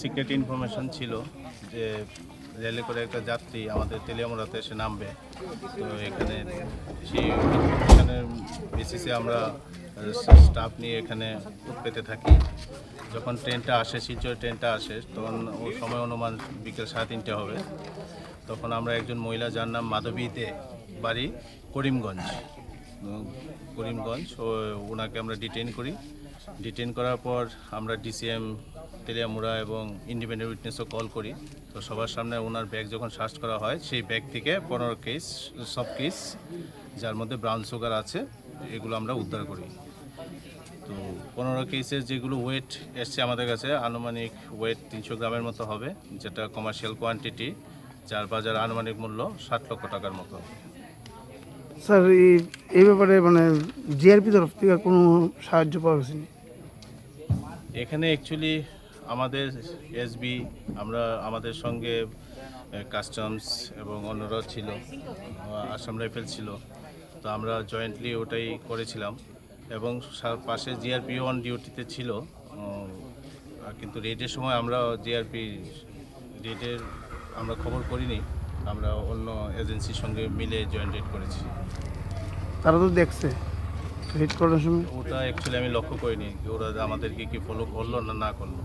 Secret information ছিল যে রেলে করে একটা যাত্রী আমাদের তেলিয়ামুড়াতে এসে নামবে। তো এখানে সেই ইনফরমেশনের বেসিসে আমরা স্টাফ নিয়ে এখানে পেতে থাকি। যখন ট্রেনটা আসে, শিলচর ট্রেনটা আসে, তখন ও সময় অনুমান বিকেল সাড়ে তিনটে হবে। তখন আমরা একজন মহিলা, যার নাম মাধবী দে, বাড়ি করিমগঞ্জ। করিমগঞ্জ ওনাকে আমরা ডিটেন করি। ডিটেইন করার পর আমরা ডিসিএম তেলিয়ামুড়া এবং ইন্ডিপেন্ডেন্ট উইটনেসও কল করি। তো সবার সামনে ওনার ব্যাগ যখন সার্চ করা হয় সেই ব্যাগ থেকে পনেরো কেস সব কেস যার মধ্যে ব্রাউন সুগার আছে এগুলো আমরা উদ্ধার করি। তো পনেরো কেসের যেগুলো ওয়েট এসছে আমাদের কাছে আনুমানিক ওয়েট তিনশো গ্রামের মতো হবে যেটা কমার্শিয়াল কোয়ান্টিটি যার বাজার আনুমানিক মূল্য ষাট লক্ষ টাকার মতো। স্যার এই এই ব্যাপারে মানে জিআরপি তরফ থেকে কোনো সাহায্য পাওয়া গেছে? এখানে অ্যাকচুয়ালি আমাদের এসবি আমরা আমাদের সঙ্গে কাস্টমস এবং অন্যরাও ছিল আসাম রাইফেল ছিল। তো আমরা জয়েন্টলি ওটাই করেছিলাম। এবং পাশে জিআরপি অন ডিউটিতে ছিল কিন্তু রেডের সময় আমরা জিআরপি রেডের আমরা খবর করিনি আমরা অন্য এজেন্সির সঙ্গে মিলে জয়েন্ট রেড করেছি। তারা তো দেখছে হিট করার সময়। ওটা অ্যাকচুয়ালি আমি লক্ষ্য করিনি ওরা আমাদেরকে কি ফলো করল না না করল।